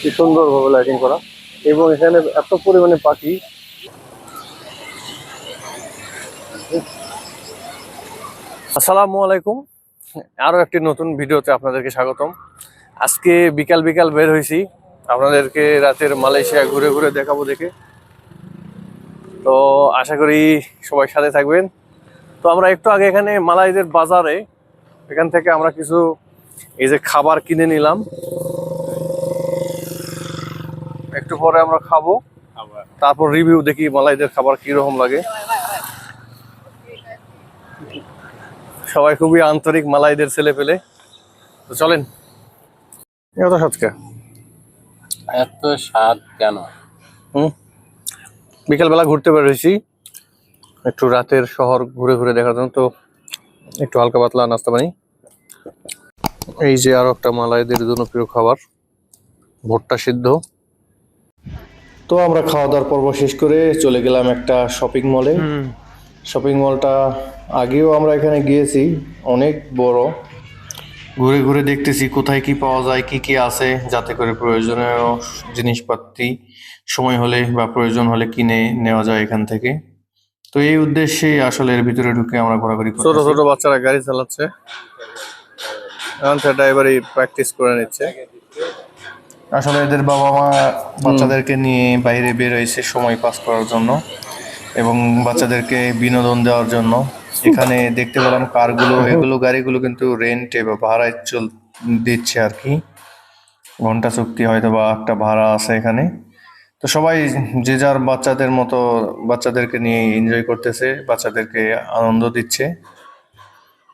কি সুন্দরভাবে লাইটিং করা। এবং এখানে এত পরিমাণে পাখি। আসসালামু আলাইকুম। আরও একটি নতুন ভিডিওতে আপনাদেরকে স্বাগতম। আজকে বিকাল বিকাল বের হয়েছি। আপনাদেরকে রাতের মালয়েশিয়া ঘুরে ঘুরে দেখাবো দেখে। তো আশা করি সবাই সাথে থাকবেন। তো আমরা একটু আগে এখানে মালাইদের বাজারে, এখান থেকে আমরা কিছু এই যে খাবার কিনে নিলাম। একটু পরে আমরা খাব। তারপর রিভিউ দেখি মালাইদের খাবার কীরকম লাগে। সবাই খুবই আন্তরিক মালাইদের ছেলে পেলে। তো চলেন। এত সৎকা এত স্বাদ কেন? হুম? বিকালবেলা ঘুরতে বেরোইছি। একটু রাতের শহর ঘুরে ঘুরে দেখার জন্য। তো একটু হালকা পাতলা নাস্তা পানি। এই যে আরও একটা মালাইদের জনপ্রিয় খাবার ভুট্টা সিদ্ধ। তো আমরা খাওয়া দাওয়ার পর্ব শেষ করে চলে গেলাম একটা শপিং মলে শপিং মলটা আগেও আমরা এখানে গিয়েছি অনেক বড়। ঘুরে ঘুরে দেখতেছি কোথায় কি পাওয়া যায় কি কি আছে যাতে করে প্রয়োজনীয় জিনিসপাতি সময় হলে বা প্রয়োজন হলে কিনে নেওয়া যায় এখান থেকে। তো এই উদ্দেশ্যে আসলে এর ভিতরে ঢুকে আমরা ঘোরাঘুরি ছোট ছোট বাচ্চারা গাড়ি চালাচ্ছে। এখন ড্রাইভারই প্র্যাকটিস করে নিচ্ছে। আসলে এদের বাবা মা বাচ্চাদেরকে নিয়ে বাইরে বের হয়েছে সময় পাস করার জন্য এবং বাচ্চাদেরকে বিনোদন দেওয়ার জন্য। এখানে দেখতে পেলাম কারগুলো এগুলো গাড়িগুলো কিন্তু রেন্টে বা ভাড়ায় চল দিচ্ছে আর কি ঘণ্টা চুক্তি হয়তো বা একটা ভাড়া আছে এখানে। তো সবাই যে যার বাচ্চাদের মতো বাচ্চাদেরকে নিয়ে এনজয় করতেছে বাচ্চাদেরকে আনন্দ দিচ্ছে।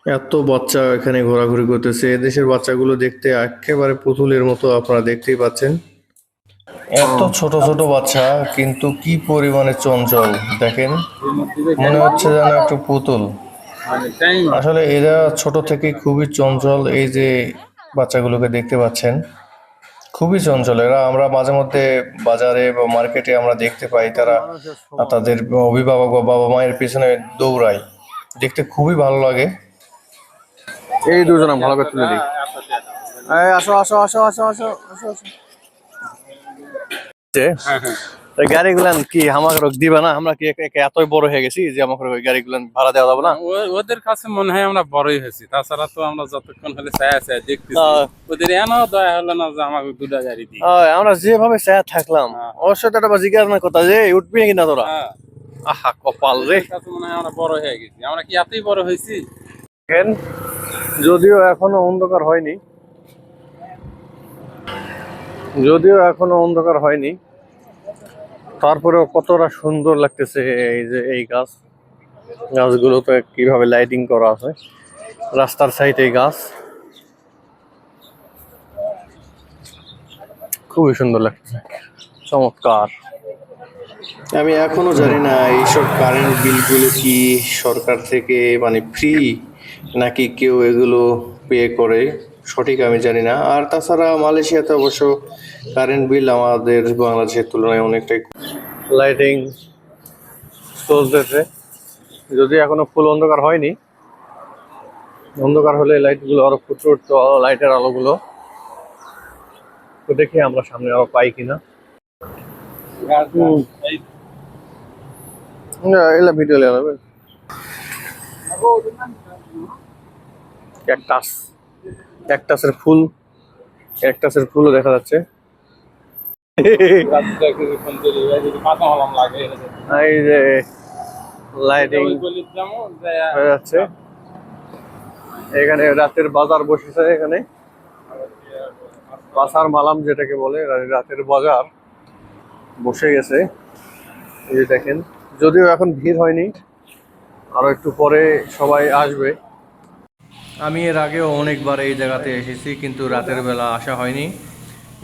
এত বাচ্চা এখানে ঘোরাঘুরি করতেছে। এদেশের বাচ্চাগুলো দেখতে একেবারে পুতুলের মতো আপনারা দেখতেই পাচ্ছেন। এত ছোট ছোট বাচ্চা, কিন্তু কি পরিমাণে চঞ্চল, দেখেন। মনে হচ্ছে যেন একটু পুতুল। আসলে এরা ছোট থেকে খুবই চঞ্চল, এই যে বাচ্চাগুলোকে দেখতে পাচ্ছেন। খুবই চঞ্চল। এরা আমরা মাঝে মধ্যে বাজারে বা মার্কেটে আমরা দেখতে পাই, তারা তাদের অভিভাবক বা বাবা মায়ের পেছনে দৌড়ায়। দেখতে খুবই ভালো লাগে। এই দুজন ভালো করে তুলে দিই। আসো আসো আসো আসো আসো আসো আসো। গাড়িগুলান কি আমাকে দিবা না? আমরা কি এতই বড় হয়ে গেছি যে আমাকে গাড়িগুলান ভাড়া দেওয়া যাবে না? ওদের কাছে মনে হয় আমরা বড়ই হয়েছি। তাছাড়া তো আমরা যতক্ষণ হলে ছায়া ছায়া দেখতেছি। ওদের এন দয়া হলো না যে আমাকে দুটা গাড়ি দিই আমরা যেভাবে স্যার থাকলাম হ্যাঁ। অবশ্যই তো একটা জিজ্ঞাসা না কথা যে উঠবি নাকি না তোরা? হ্যাঁ, আহা কপাল রে। মনে হয় আমরা বড় হয়ে গেছি। আমরা কি এতই বড় হয়েছি? দেখেন যদিও এখনও অন্ধকার হয়নি। যদিও এখনও অন্ধকার হয়নি। তারপরেও কতটা সুন্দর লাগতেছে এই যে এই গাছ। গাছগুলোতে কীভাবে লাইটিং করা আছে। রাস্তার সাইডে গাছ। খুবই সুন্দর লাগতেছে। চমৎকার। আমি এখনও জানি না এইসব কারেন্ট বিলগুলো কি সরকার থেকে মানে ফ্রি নাকি কেউ এগুলো পে করে? সঠিক আমি জানি না। আর তাছাড়া মালয়েশিয়াতে অবশ্য কারেন্ট বিল আমাদের বাংলাদেশের তুলনায় অনেকটাই লাইটিং চলতেছে। যদি এখনও ফুল অন্ধকার হয়নি অন্ধকার হলে লাইটগুলো আরও ফুটে উঠতো লাইটের আলোগুলো। তো দেখি আমরা সামনে আরও পাই কিনা। হুম। এই না এলা ভিডিও ক্যাকটাস। ক্যাকটাসের ফুল। ক্যাকটাসের ফুলও দেখা যাচ্ছে। এখানে রাতের বাজার বসেছে এখানে। বাসার মালাম যেটাকে বলে রাতের বাজার বসে গেছে। এই দেখেন। যদিও এখন ভিড় হয়নি। আরও একটু পরে সবাই আসবে। আমি এর আগেও অনেকবার এই জায়গাতে এসেছি, কিন্তু রাতের বেলা আসা হয়নি।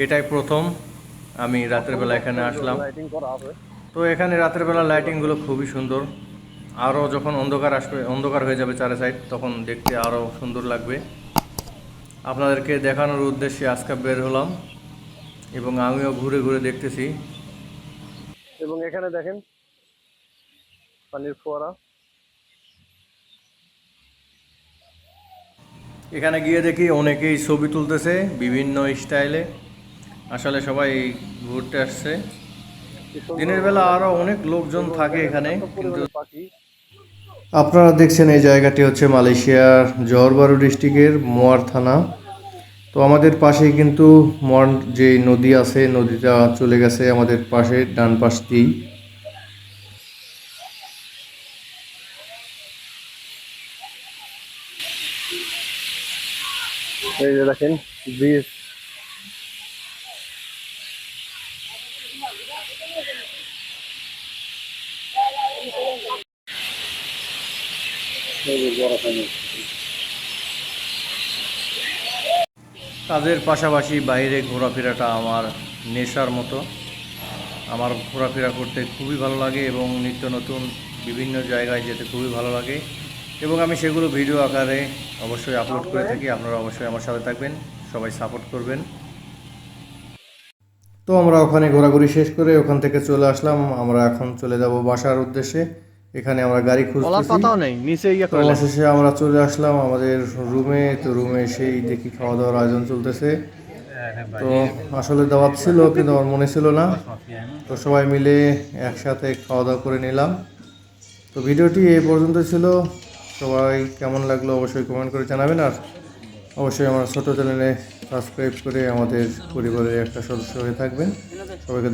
এটাই প্রথম। আমি রাতের বেলা এখানে আসলাম। তো এখানে রাতের বেলা লাইটিংগুলো খুবই সুন্দর। আরও যখন অন্ধকার আসবে, অন্ধকার হয়ে যাবে চারে সাইড তখন দেখতে আরও সুন্দর লাগবে। আপনাদেরকে দেখানোর উদ্দেশ্যে আজকে বের হলাম এবং আমিও ঘুরে ঘুরে দেখতেছি। এবং এখানে দেখেন, পানির ফোয়ারা। এখানে গিয়ে দেখি অনেকেই ছবি তুলতেছে বিভিন্ন স্টাইলে। আসলে সবাই ঘুরতে আসছে। দিনের বেলা আরও অনেক লোকজন থাকে এখানে, কিন্তু আপনারা দেখছেন এই জায়গাটি হচ্ছে মালয়েশিয়ার জহরবারু ডিস্ট্রিক্টের মোয়ার থানা। তো আমাদের পাশেই কিন্তু মন যে নদী আছে, নদীটা চলে গেছে আমাদের পাশে, ডান পাশ দিয়েই। এই যে দেখেন ব্রিজ কাজের পাশাপাশি বাইরে ঘোরাফেরাটা আমার নেশার মতো। আমার ঘোরাফেরা করতে খুবই ভালো লাগে এবং নিত্য নতুন বিভিন্ন জায়গায় যেতে খুবই ভালো লাগে। এবং আমি সেগুলো ভিডিও আকারে অবশ্যই আপলোড করে থাকি। আপনারা অবশ্যই আমার সাথে থাকবেন সবাই সাপোর্ট করবেন। তো আমরা ওখানে ঘোরাঘুরি শেষ করে ওখান থেকে চলে আসলাম। আমরা এখন চলে যাব বাসার উদ্দেশ্যে। এখানে আমরা গাড়ি খুঁজতেছি। নেই নিচে ইয়ে অবশেষে আমরা চলে আসলাম আমাদের রুমে তো রুমে এসেই দেখি খাওয়া দাওয়ার আয়োজন চলতেছে। তো আসলে দাওয়াত ছিল কিন্তু আমার মনে ছিল না। তো সবাই মিলে একসাথে খাওয়া দাওয়া করে নিলাম। তো ভিডিওটি এই পর্যন্ত ছিল। সবাই কেমন লাগল অবশ্যই কমেন্ট করে জানাবেন আর অবশ্যই আমার ছোটো চ্যানেলে সাবস্ক্রাইব করে আমাদের পরিবারের একটা সদস্য হয়ে থাকবেন। সবাইকে